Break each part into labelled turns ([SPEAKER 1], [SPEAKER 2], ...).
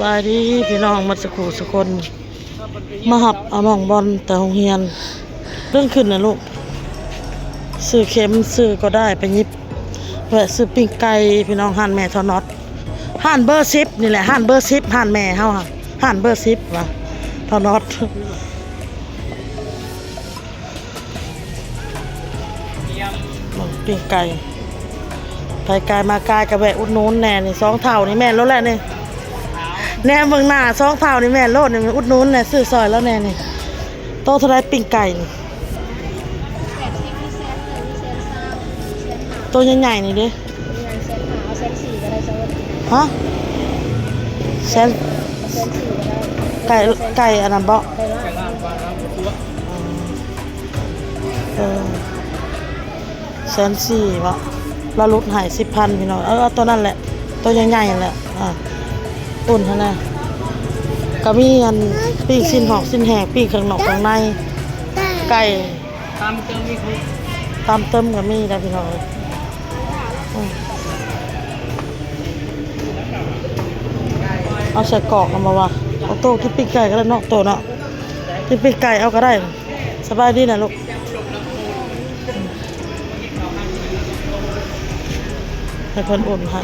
[SPEAKER 1] บายดีพี่น้องมาสกูสกคนมาหับเอาน้องบอลแต่โรงเรียน เรื่องขึ้นนะลูกซื้อเข็มซื้อก็ได้ไปยิบแวะซื้อปิ้งไก่พี่น้องห่านแม่ทอนอตห่านเบอร์ซิปนี่แหละห่านเบอร์ซิปห่านแม่เฮาค่ะห่านเบอร์ซิปว่ะทอนอตปิ้งไก่ไปไกลมาไกลกระแวะอุดนู้นแน่นี่สองเท่านี่แม่แล้วแหละนี่ แน่เบิ่งหน้าสองเท่านี่แม่โลดนี่อุดหนุนแหน่ซื้อซอยแล้วแน่นี่โตเท่าไรปิ้งไก่นี่ตัวใหญ่ๆนี่ด้ฮะแซนไก่ไก่อันนั้นบ่เออแสนสี่บ่เราลดหายสิบพันพี่น้องเออตัวนั้นแหละ ตัวใหญ่ๆนั่นแหละอ่า ปุ่นเท่านั้นก็มีอันปีกสิ้นหอกสิ้นแหกปีกข้างนอกข้างใน ไก่
[SPEAKER 2] ตามเติมมีคุก
[SPEAKER 1] ตามเติมก็มีนะพี่น้องเอาใส่กรอกเอามาวะเอาโต๊ะกินปีกไก่ก็ได้นอกโต๊ะเนาะกินปีกไก่เอาก็ได้ สบายดีนะลูกให้เพิ่นอุ่นให้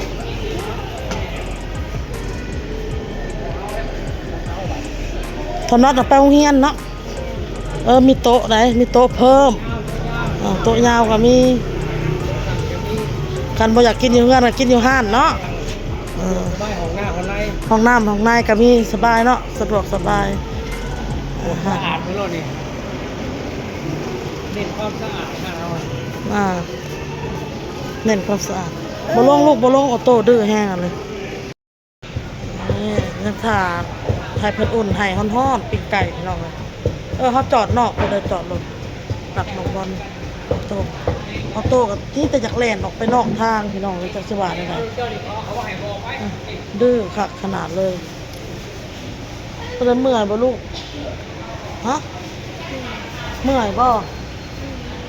[SPEAKER 1] ทำนัดเอาไปโรงเรียนเนาะเออมีโต๊ะไหนมีโต๊ะเพิ่มอ่าโต๊ะยาวก็มีกันบ่อยากกินอยู่เฮือนก็กินอยู่ห้านเนาะเออ
[SPEAKER 2] บ้านของหน้าคนไร
[SPEAKER 1] ห้องน้ำห้องในก็มีสบายเนาะสะดวกสบายอ่า
[SPEAKER 2] สะ
[SPEAKER 1] ฮะ
[SPEAKER 2] อาดไม่รอดนี่เน้นความสะอาดนะเรา
[SPEAKER 1] อ่าเน้นความสะอาดบ่ลงลูกบ่ลงเอาโต๊ะดื้อแห้งอะเลยนี่ยังถ่า ให้เพิ่นอุ่นให้ฮ้อนๆปิ้งไก่พี่น้องเลยเออเขาจอดนอกไปเลยจอดรถตักลงบอลเอโต๊ะเอาโต๊ะกับที่แต่จากแลนออกไปนอกทางพี่น้องเลยจักสิว่าได้ไง
[SPEAKER 2] เจ้านี่เขาเขาให้บอกไว้
[SPEAKER 1] อะดื้อคักขนาดเลยเพิ่นเมื่อยบ่ลูกฮะเมื่อยบ่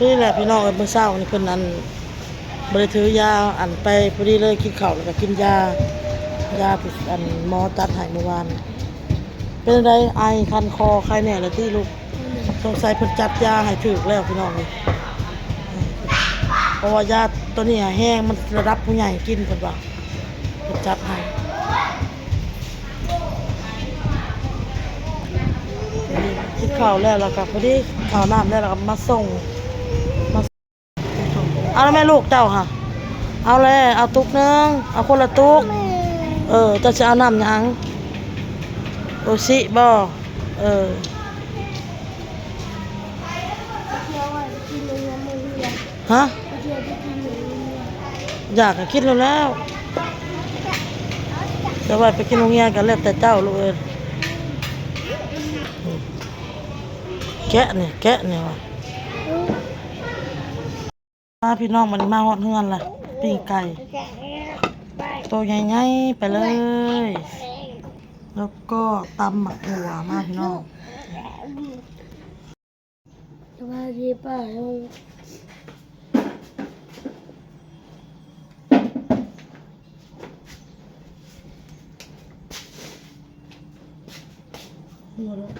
[SPEAKER 1] นี่แหละพี่น้องเอ้ยมื้อเช้านี่เพิ่นอันบ่ได้ถือยาอันไปพอดีเลยกินข้าวแล้วก็กินยายาที่อันหมอจัดให้เมื่อวาน เป็นอะไรไอคันคอใครแน่ละที่ลูกสงสัยเพิ่นจัดยาให้ถูกแล้วพี่น้องนี่เพราะว่ายาตัวนี้แห้งมันระดับผู้ใหญ่กินเพิ่นว่าเพิ่นจัดให้กินข้าวแล้วแล้วก็พอดีข้าวน้ำแล้วแล้วก็มาส่งมาเอาแล้วแม่ลูกเจ้าค่ะ เอาเลยเอาตุกนึงเอาคนละตุก เออจะจะเอาน้ำยัง ชิบ่เออฮะอยากจะกินแล้วแล้วแต่ว่าไปกินโรงเรียนกันแล้วแต่เจ้าลูกเอ้ยแกะเนี่ยแกะเนี่ยว่ะมาพี่น้องมันมาฮอดเฮือนล่ะปิ้งไก่ ตัวใหญ่ๆไปเลย แล้วก็ตำหมักหัวมาพี่น้อง
[SPEAKER 3] สวัสดีป้าลุง
[SPEAKER 1] หัวแล้ว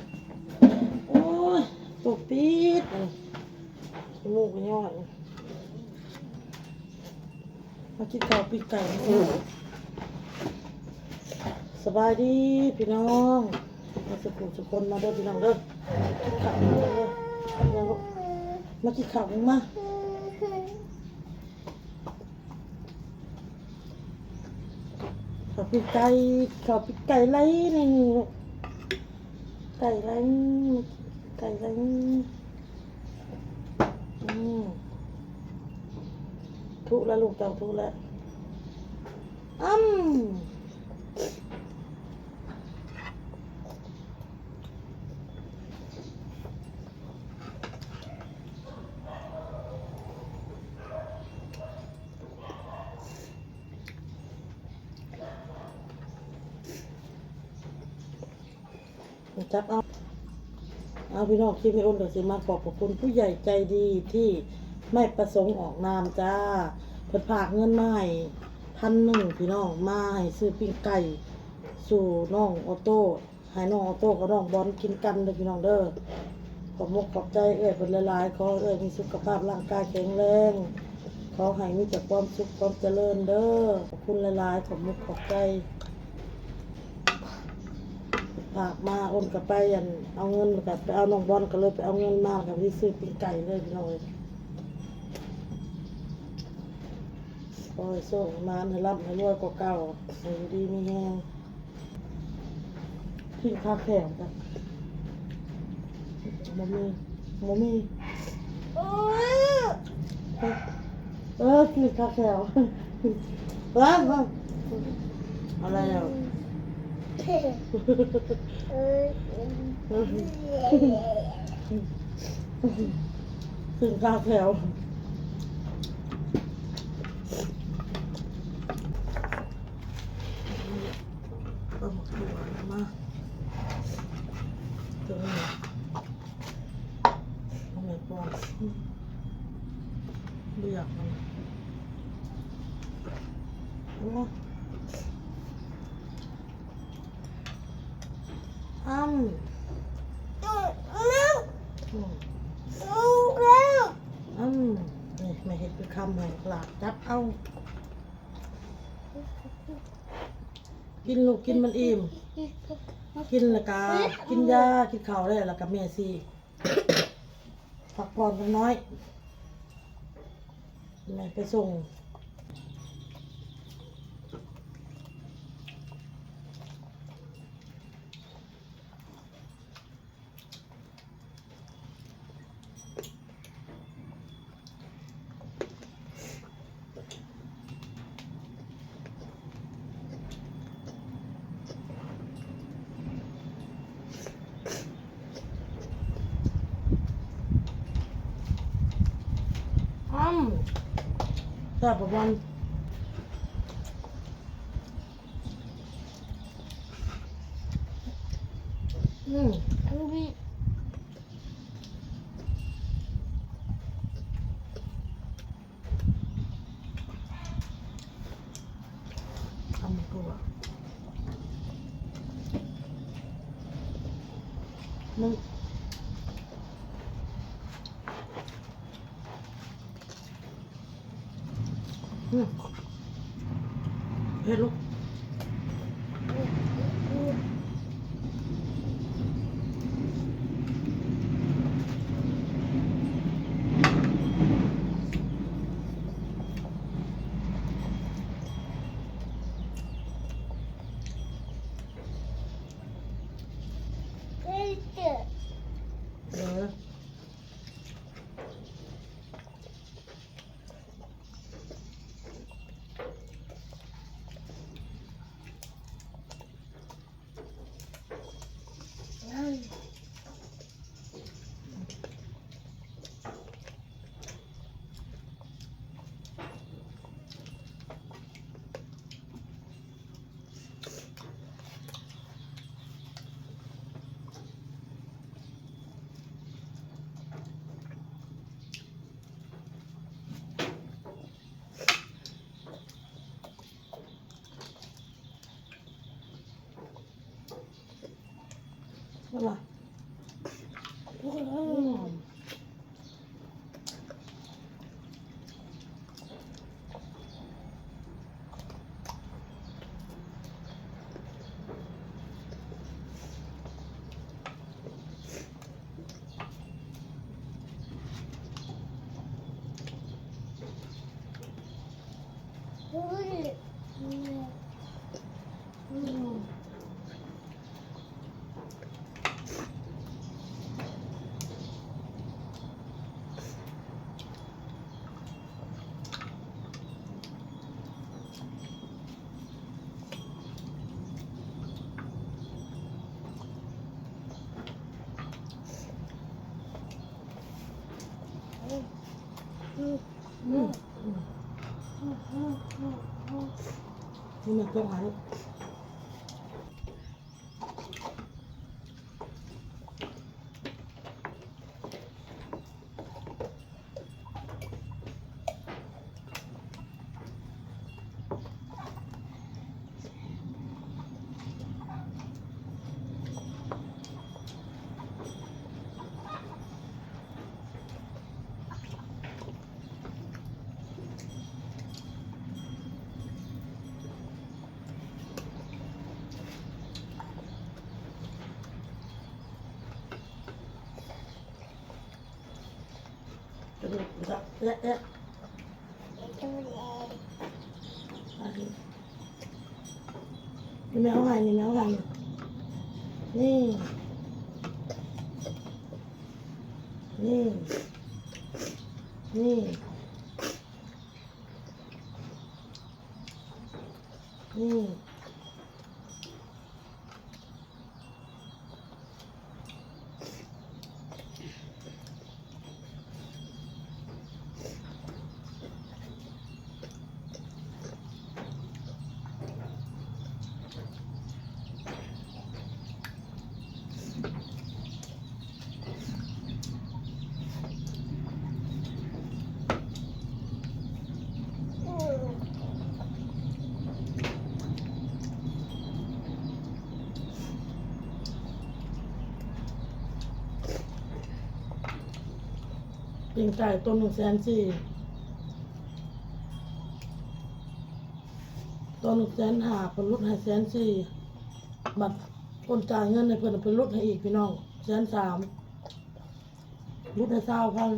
[SPEAKER 1] โอ้ยตัวปี๊ดลูกยอยมากินข้าวปีกไก่ สบายดีพี่น้องมาสุขุมสุคนมาเด้อพี่น้องเด้อกินข้าวมาเด้อเด้อมากินข้าวกันมาข้าวปีกไก่ข้าวปีกไก่ไรนี่ลูกไก่ไรไก่ไรอืมทุแล้วลูกเจ้าทุแล้วอ้ำ จับเอาเอาพี่น้องคลิปให้อ้นเดี๋ยวสิมาขอบพระคุณผู้ใหญ่ใจดีที่ไม่ประสงค์ออกนามจ้าเพิ่นฝากเงินมาให้พันหนึ่งพี่น้องมาให้ซื้อปิ้งไก่สู่น้องออโต้ให้น้องออโต้กับน้องบอลกินกันเด้อพี่น้องเด้อขอบมกขอบใจเอ้ยเป็นหลายขอเอ้ยมีสุขภาพร่างกายแข็งแรงขอให้มีแต่ความสุขความเจริญเด้อขอบคุณหลายขอบมกขอบใจ ฝากมาโอนกับไปยันเอาเงินกับไปเอาน้องบอลก็เลยไปเอาเงินมากับที่ซื้อปิ้งไก่เลยพี่น้องเอ้ยโอ้ยโซ่มานให้รับให้รวยกว่าเก่าให้อยู่ดีมีแห้งขึ้นค่าแข่งกันบ่มีบ่มีโอ้ยเออขึ้นค่าแข่งว้าวอะไรอะ
[SPEAKER 3] เอ้ย
[SPEAKER 1] ขึ้นค่าแข่งเอามดูอะไรมาตัวนี้เอาไปปอนเรียกมันโอ้อ้ำอืมอืมนี่ไม่เห็นเป็นคำไหนกลาดจับเอา กินลูกกินมันอิ่ม กินละกากินยา กินข้าวได้แล้วก็เมียสิพักผ่อนนน้อยแม่ไปส่ง อ้ำแต่ประมาณอืมทำตัวมึง อืม เฮ้ยลูกเออเอาล่ะอืมอืมอื มอืมนี่มันต้ องหาลูกดูจ้ะเอ๊ะเอ๊ะ
[SPEAKER 3] ดูแล
[SPEAKER 1] อันนี้นี่แมวไงนี่แมวไงนี่ นี่ นี่นี่ ปิงไก่ต้นหนึ่งแสนสี่ต้นหนึ่งแสนห้าผลลดให้แสนสี่บัตรคนจ่ายเงินในเพิ่นเอาไป็นลดให้อีกพี่น้องแสนสามลดให้เศร้าพัน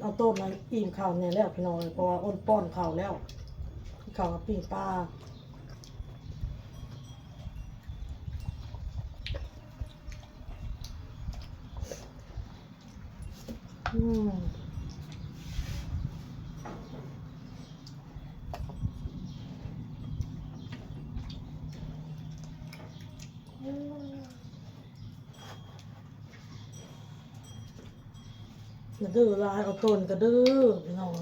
[SPEAKER 1] เอาต้นมาปีนเข่าวเนี่ยแล้วพี่น้องเพราะว่าอ้นป้อนเข่าวแล้วเข่าวกับปีนปลาอืม ระดื้อลายเอาต้นกระดื้อพี่น้อง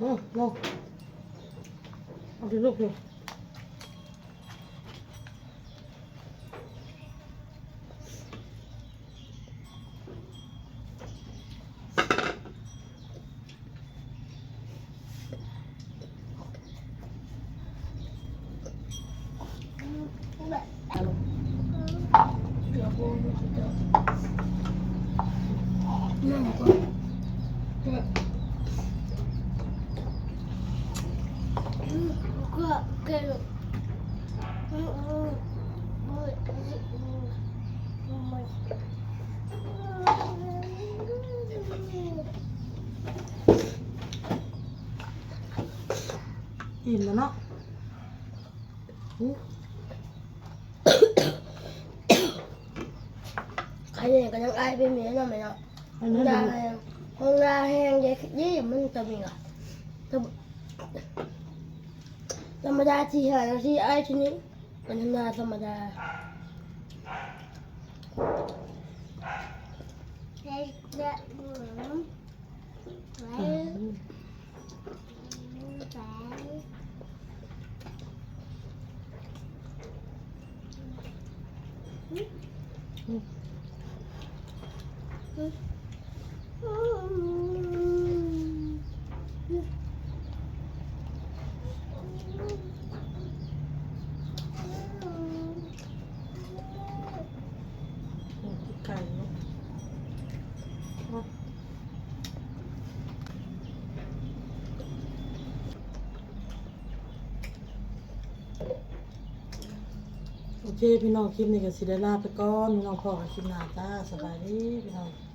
[SPEAKER 1] อืมลงเอาดิลูกดิ เอาลง
[SPEAKER 3] เดี๋ยวกูจะเจอนั่งก่อนเนี่ยอืมก็เกิดอืมอืมอืมอืมอืมอืม
[SPEAKER 1] อิ่มแล้วเนาะอืม
[SPEAKER 3] ใครเนี่ยก็ยังอายเป็นเมียเนาะไหมเนาะ
[SPEAKER 1] อั
[SPEAKER 3] ห้
[SPEAKER 1] น
[SPEAKER 3] อง
[SPEAKER 1] นี้
[SPEAKER 3] ดา
[SPEAKER 1] ดู
[SPEAKER 3] แหงห้องดาแหงเยอะยี่มันจะมีอะแต่ธรรมดาที่หาที่อายทีนี้เป็นธรรมดาธรรมดาเด็กเด็กหนูไว้
[SPEAKER 1] อืม
[SPEAKER 3] ไว้อืม
[SPEAKER 1] อืม ไก่เนาะโอเค พี่น้องคลิปนี้ก็สิได้ลาไปก่อน พี่น้องพอกับคลิปหน้าจ้า สบายดีพี่น้อง